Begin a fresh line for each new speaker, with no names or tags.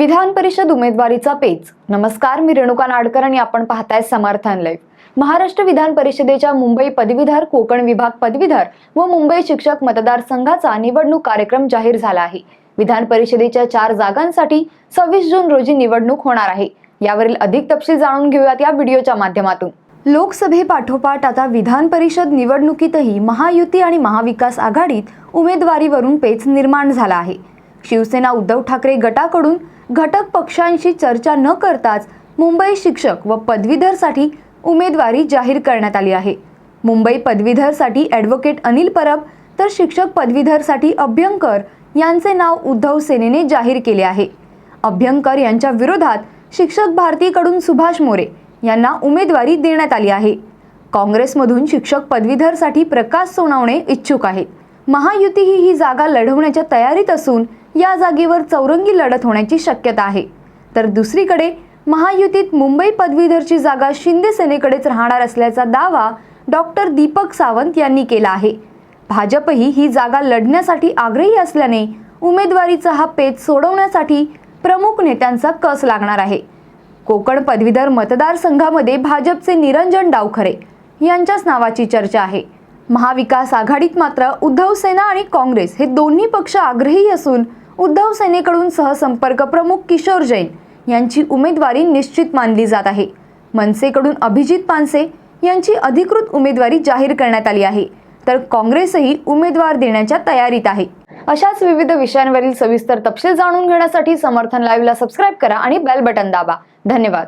विधान परिषद उमेदवारीचा पेच. नमस्कार मी रेणुका नाडकर आणि आपण पाहताय समर्थन लाईव्ह महाराष्ट्र विधान परिषदेच्या मुंबई पदवीधर कोकण विभाग पदवीधर व मुंबई शिक्षक मतदारसंघाचा निवडणूक कार्यक्रम जाहीर झाला आहे. विधान परिषदेच्या चार जागांसाठी सव्वीस जून रोजी निवडणूक होणार आहे. यावरील अधिक तपशील जाणून घेऊयात या व्हिडिओच्या माध्यमातून. लोकसभेपाठोपाठ आता विधान परिषद निवडणुकीतही महायुती आणि महाविकास आघाडीत उमेदवारीवरून पेच निर्माण झाला आहे. शिवसेना उद्धव ठाकरे गटाकडून घटक पक्षांशी चर्चा न करताच मुंबई शिक्षक व पदवीधरसाठी उमेदवारी जाहीर करण्यात आली आहे. मुंबई पदवीधरसाठी ॲडव्होकेट अनिल परब तर शिक्षक पदवीधरसाठी अभ्यंकर यांचे नाव उद्धव सेनेने जाहीर केले आहे. अभ्यंकर यांच्या विरोधात शिक्षक भारतीकडून सुभाष मोरे यांना उमेदवारी देण्यात आली आहे. काँग्रेसमधून शिक्षक पदवीधरसाठी प्रकाश सोनावणे इच्छुक आहेत महायुती ही ही जागा लढवण्याच्या तयारीत असून या जागेवर चौरंगी लढत होण्याची शक्यता आहे. तर दुसरीकडे महायुतीत मुंबई पदवीधरची जागा शिंदे सेनेकडेच राहणार असल्याचा दावा डॉक्टर दीपक सावंत यांनी केला आहे. भाजपही ही जागा लढण्यासाठी आग्रही असल्याने उमेदवारीचा हा पेच सोडवण्यासाठी प्रमुख नेत्यांचा कस लागणार आहे. कोकण पदवीधर मतदारसंघामध्ये भाजपचे निरंजन डावखरे यांच्याच नावाची चर्चा आहे. महाविकास आघाडीत मात्र उद्धव सेना आणि काँग्रेस हे दोन्ही पक्ष आग्रही असून उद्धव सेनेकडून सहसंपर्क प्रमुख किशोर जैन यांची उमेदवारी निश्चित मानली जात आहे. मनसेकडून अभिजित पानसे यांची अधिकृत उमेदवारी जाहीर करण्यात आली आहे. तर काँग्रेसही उमेदवार देण्याच्या तयारीत आहे. अशाच विविध विषयांवरील सविस्तर तपशील जाणून घेण्यासाठी समर्थन लाईव्हला सबस्क्राईब करा आणि बेल बटन दाबा. धन्यवाद.